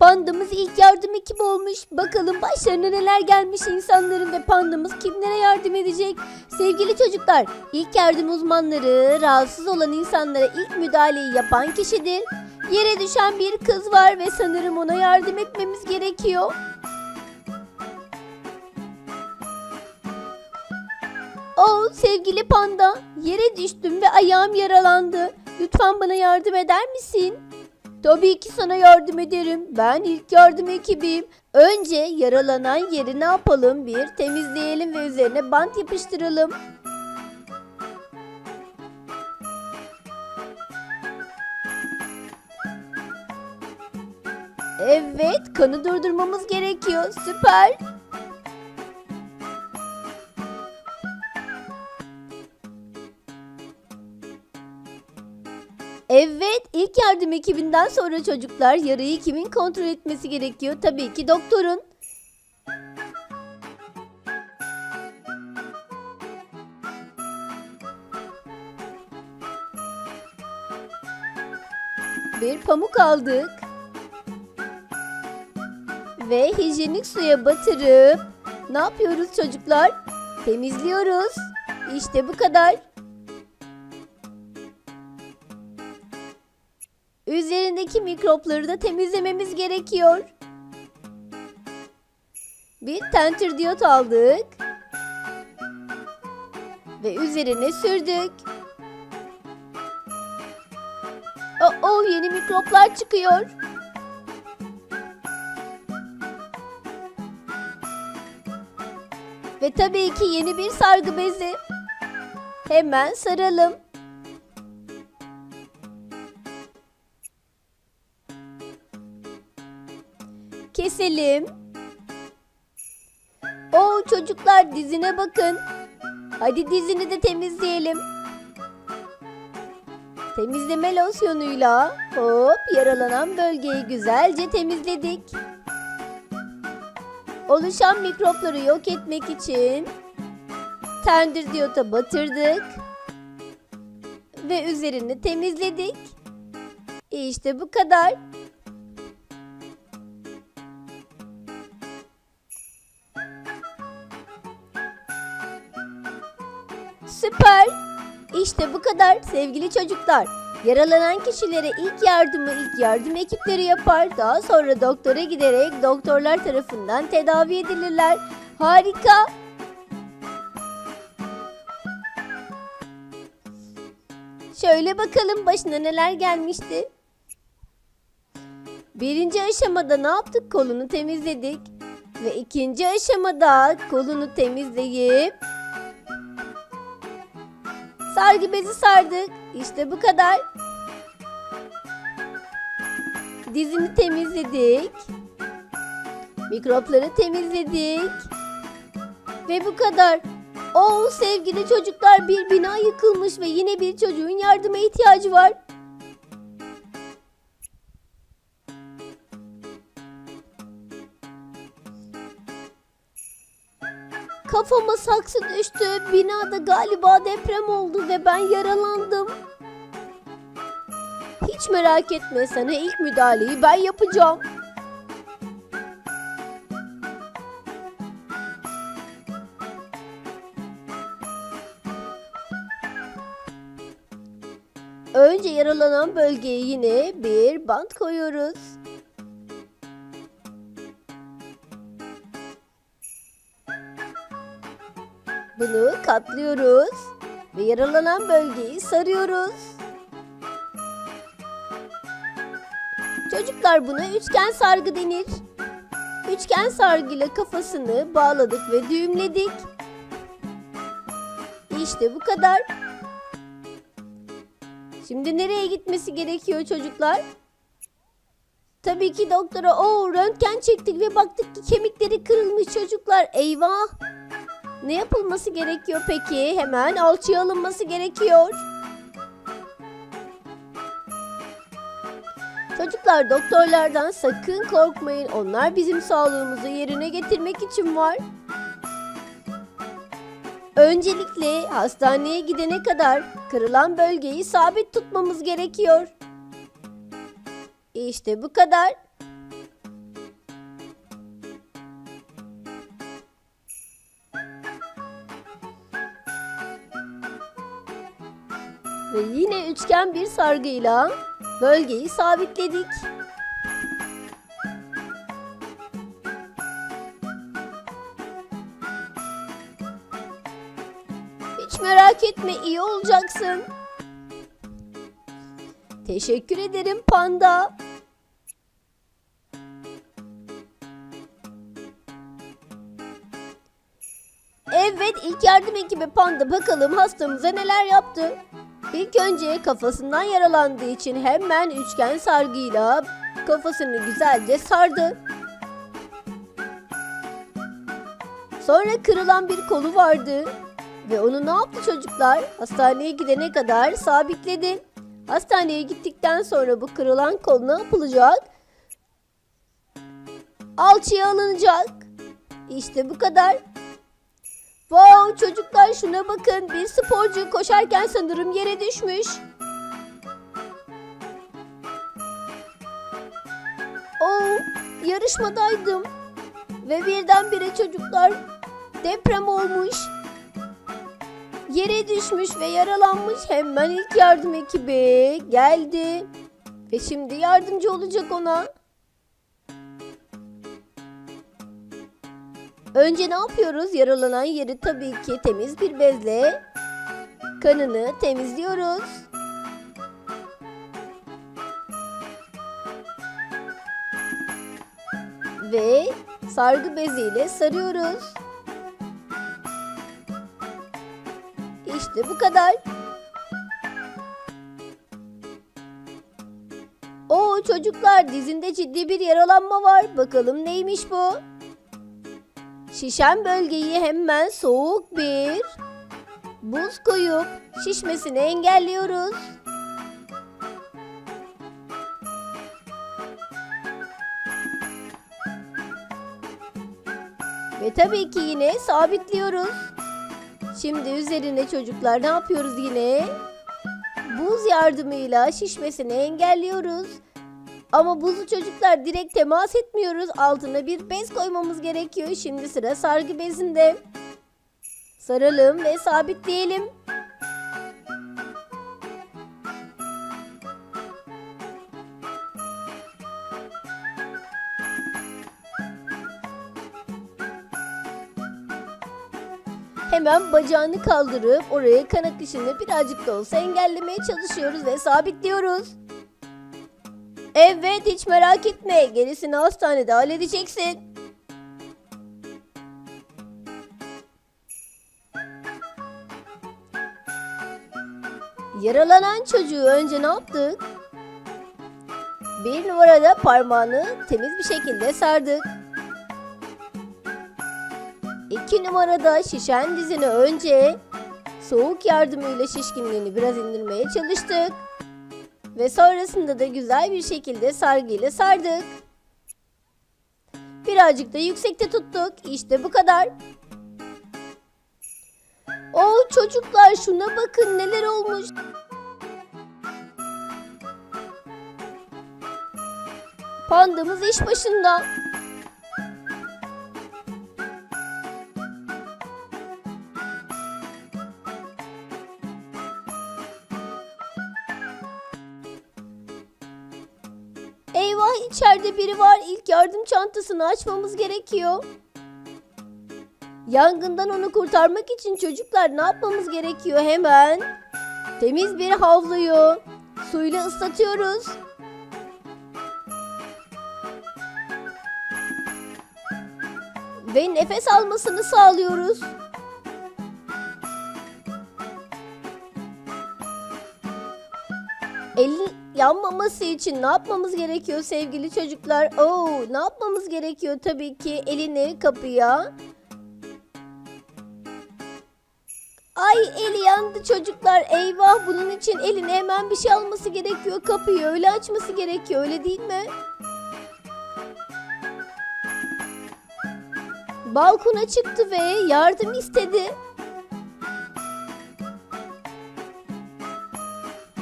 pandamız ilk yardım ekibi olmuş. Bakalım başlarına neler gelmiş insanların ve pandamız kimlere yardım edecek? Sevgili çocuklar, ilk yardım uzmanları rahatsız olan insanlara ilk müdahaleyi yapan kişidir. Yere düşen bir kız var ve sanırım ona yardım etmemiz gerekiyor. Oo sevgili panda, yere düştüm ve ayağım yaralandı. Lütfen bana yardım eder misin? Tabii ki sana yardım ederim. Ben ilk yardım ekibiyim. Önce yaralanan yeri ne yapalım? Bir temizleyelim ve üzerine bant yapıştıralım. Evet, kanı durdurmamız gerekiyor. Süper. Evet, ilk yardım ekibinden sonra çocuklar yarayı kimin kontrol etmesi gerekiyor? Tabii ki doktorun. Bir pamuk aldık. Ve hijyenik suya batırıp ne yapıyoruz çocuklar? Temizliyoruz. İşte bu kadar. Üzerindeki mikropları da temizlememiz gerekiyor. Bir tentür diyot aldık. Ve üzerine sürdük. Oo yeni mikroplar çıkıyor. Ve tabii ki yeni bir sargı bezi. Hemen saralım. Keselim. Oo çocuklar dizine bakın. Hadi dizini de temizleyelim. Temizleme losyonuyla hop yaralanan bölgeyi güzelce temizledik. Oluşan mikropları yok etmek için tendir diyota batırdık ve üzerini temizledik. İşte bu kadar. İşte bu kadar sevgili çocuklar. Yaralanan kişilere ilk yardımı ilk yardım ekipleri yapar. Daha sonra doktora giderek doktorlar tarafından tedavi edilirler. Harika. Şöyle bakalım başına neler gelmişti. Birinci aşamada ne yaptık? Kolunu temizledik. Ve ikinci aşamada kolunu temizleyip Sargı bezi sardık. İşte bu kadar. Dizini temizledik. Mikropları temizledik. Ve bu kadar. Oo sevgili çocuklar bir bina yıkılmış ve yine bir çocuğun yardıma ihtiyacı var. Kafama saksı düştü. Binada galiba deprem oldu ve ben yaralandım. Hiç merak etme sana ilk müdahaleyi ben yapacağım. Önce yaralanan bölgeye yine bir bant koyuyoruz. Bunu katlıyoruz ve yaralanan bölgeyi sarıyoruz. Çocuklar buna üçgen sargı denir. Üçgen sargıyla kafasını bağladık ve düğümledik. İşte bu kadar. Şimdi nereye gitmesi gerekiyor çocuklar? Tabii ki doktora o röntgen çektik ve baktık ki kemikleri kırılmış çocuklar. Eyvah. Ne yapılması gerekiyor peki? Hemen alçıya alınması gerekiyor. Çocuklar doktorlardan sakın korkmayın. Onlar bizim sağlığımızı yerine getirmek için var. Öncelikle hastaneye gidene kadar kırılan bölgeyi sabit tutmamız gerekiyor. İşte bu kadar. Üçgen bir sargıyla bölgeyi sabitledik. Hiç merak etme iyi olacaksın. Teşekkür ederim panda. Evet ilk yardım ekibi panda bakalım hastamıza neler yaptı. İlk önce kafasından yaralandığı için hemen üçgen sargıyla kafasını güzelce sardı. Sonra kırılan bir kolu vardı ve onu ne yaptı çocuklar? Hastaneye gidene kadar sabitledi. Hastaneye gittikten sonra bu kırılan kol ne yapılacak? Alçıya alınacak. İşte bu kadar. Wow çocuklar şuna bakın. Bir sporcu koşarken sanırım yere düşmüş. Oo yarışmadaydım. Ve birdenbire çocuklar deprem olmuş. Yere düşmüş ve yaralanmış. Hemen ilk yardım ekibi geldi. Ve şimdi yardımcı olacak ona. Önce ne yapıyoruz? Yaralanan yeri tabii ki temiz bir bezle kanını temizliyoruz. Ve sargı beziyle sarıyoruz. İşte bu kadar. Oo çocuklar dizinde ciddi bir yaralanma var. Bakalım neymiş bu? Şişen bölgeyi hemen soğuk bir buz koyup şişmesini engelliyoruz. Ve tabii ki yine sabitliyoruz. Şimdi üzerine çocuklar ne yapıyoruz yine? Buz yardımıyla şişmesini engelliyoruz. Ama buzu çocuklar direkt temas etmiyoruz. Altına bir bez koymamız gerekiyor. Şimdi sıra sargı bezinde. Saralım ve sabitleyelim. Hemen bacağını kaldırıp oraya kan akışını birazcık da olsa engellemeye çalışıyoruz ve sabitliyoruz. Evet hiç merak etme. Gerisini hastanede halledeceksin. Yaralanan çocuğu önce ne yaptık? Bir numarada parmağını temiz bir şekilde sardık. İki numarada şişen dizini önce soğuk yardımıyla şişkinliğini biraz indirmeye çalıştık. Ve sonrasında da güzel bir şekilde sargıyla sardık. Birazcık da yüksekte tuttuk. İşte bu kadar. Oo çocuklar şuna bakın neler olmuş. Pandamız iş başında. İçeride biri var. İlk yardım çantasını açmamız gerekiyor. Yangından onu kurtarmak için çocuklar ne yapmamız gerekiyor hemen? Temiz bir havluyu suyla ıslatıyoruz. Ve nefes almasını sağlıyoruz. Yanmaması için ne yapmamız gerekiyor sevgili çocuklar? Oo, ne yapmamız gerekiyor tabii ki elini kapıya. Ay eli yandı çocuklar. Eyvah bunun için eline hemen bir şey alması gerekiyor. Kapıyı öyle açması gerekiyor öyle değil mi? Balkona çıktı ve yardım istedi.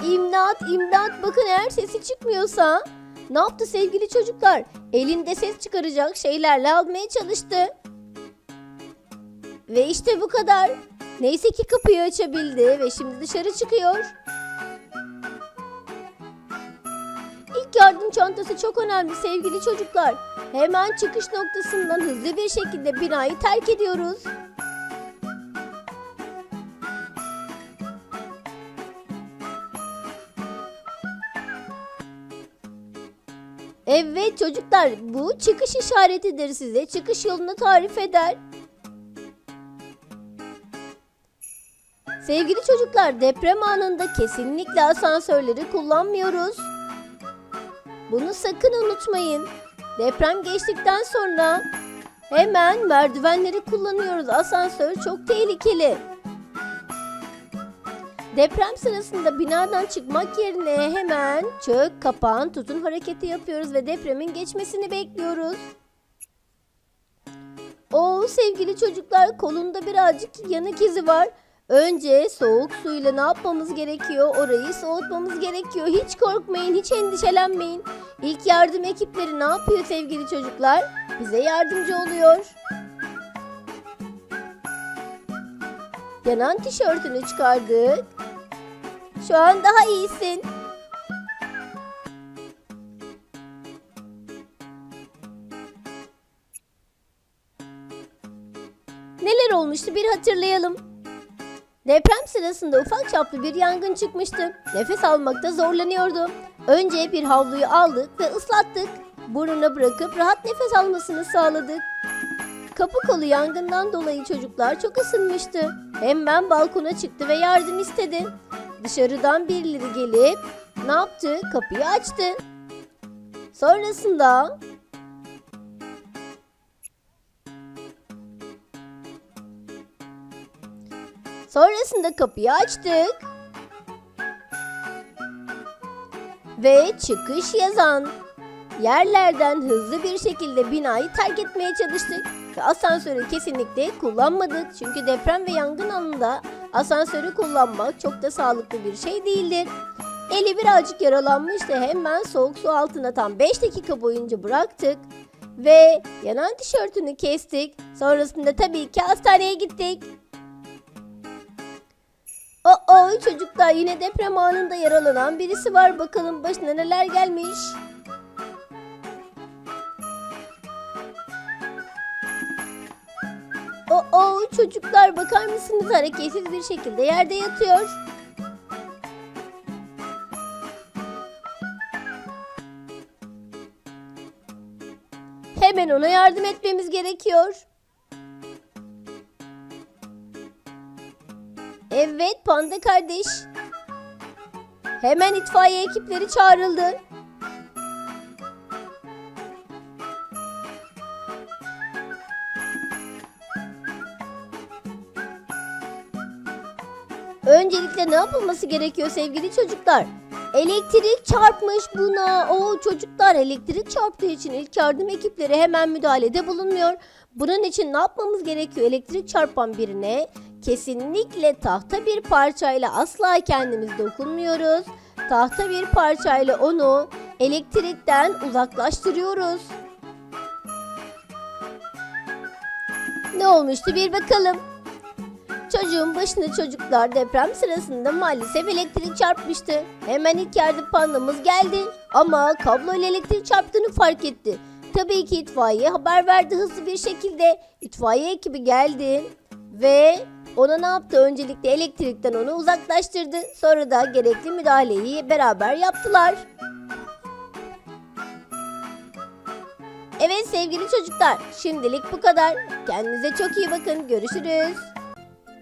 İmdat, imdat. Bakın eğer sesi çıkmıyorsa ne yaptı sevgili çocuklar? Elinde ses çıkaracak şeylerle almaya çalıştı. Ve işte bu kadar. Neyse ki kapıyı açabildi ve şimdi dışarı çıkıyor. İlk yardım çantası çok önemli sevgili çocuklar. Hemen çıkış noktasından hızlı bir şekilde binayı terk ediyoruz. Evet çocuklar bu çıkış işaretidir size. Çıkış yolunu tarif eder. Sevgili çocuklar deprem anında kesinlikle asansörleri kullanmıyoruz. Bunu sakın unutmayın. Deprem geçtikten sonra hemen merdivenleri kullanıyoruz. Asansör çok tehlikeli. Deprem sırasında binadan çıkmak yerine hemen çök, kapan, tutun hareketi yapıyoruz ve depremin geçmesini bekliyoruz. Oo sevgili çocuklar kolunda birazcık yanık izi var. Önce soğuk suyla ne yapmamız gerekiyor? Orayı soğutmamız gerekiyor. Hiç korkmayın, hiç endişelenmeyin. İlk yardım ekipleri ne yapıyor sevgili çocuklar? Bize yardımcı oluyor. Yanan tişörtünü çıkardık. Şu an daha iyisin. Neler olmuştu bir hatırlayalım. Deprem sırasında ufak çaplı bir yangın çıkmıştı. Nefes almakta zorlanıyordu. Önce bir havluyu aldık ve ıslattık. Burnuna bırakıp rahat nefes almasını sağladık. Kapı kolu yangından dolayı çocuklar çok ısınmıştı. Hemen balkona çıktı ve yardım istedi. Dışarıdan birileri gelip ne yaptı? Kapıyı açtı. Sonrasında Sonrasında kapıyı açtık. Ve çıkış yazan yerlerden hızlı bir şekilde binayı terk etmeye çalıştık. Ve asansörü kesinlikle kullanmadık. Çünkü deprem ve yangın anında asansörü kullanmak çok da sağlıklı bir şey değildir. Eli birazcık yaralanmıştı. Hemen soğuk su altına tam 5 dakika boyunca bıraktık. Ve yanan tişörtünü kestik. Sonrasında tabii ki hastaneye gittik. Aa çocuklar yine deprem anında yaralanan birisi var. Bakalım başına neler gelmiş. Aa çocuklar bakar mısınız hareketsiz bir şekilde yerde yatıyor. Hemen ona yardım etmemiz gerekiyor. Evet panda kardeş. Hemen itfaiye ekipleri çağrıldı. Öncelikle ne yapılması gerekiyor sevgili çocuklar? Elektrik çarpmış buna. O çocuklar elektrik çarptığı için ilk yardım ekipleri hemen müdahalede bulunmuyor. Bunun için ne yapmamız gerekiyor? Elektrik çarpan birine kesinlikle tahta bir parçayla asla kendimiz dokunmuyoruz. Tahta bir parçayla onu elektrikten uzaklaştırıyoruz. Ne olmuştu bir bakalım. Çocuğun başına çocuklar deprem sırasında maalesef elektrik çarpmıştı. Hemen ilk yardım pandamız geldi ama kablo ile elektrik çarptığını fark etti. Tabii ki itfaiye haber verdi hızlı bir şekilde. İtfaiye ekibi geldi ve ona ne yaptı? Öncelikle elektrikten onu uzaklaştırdı. Sonra da gerekli müdahaleyi beraber yaptılar. Evet sevgili çocuklar, şimdilik bu kadar. Kendinize çok iyi bakın. Görüşürüz.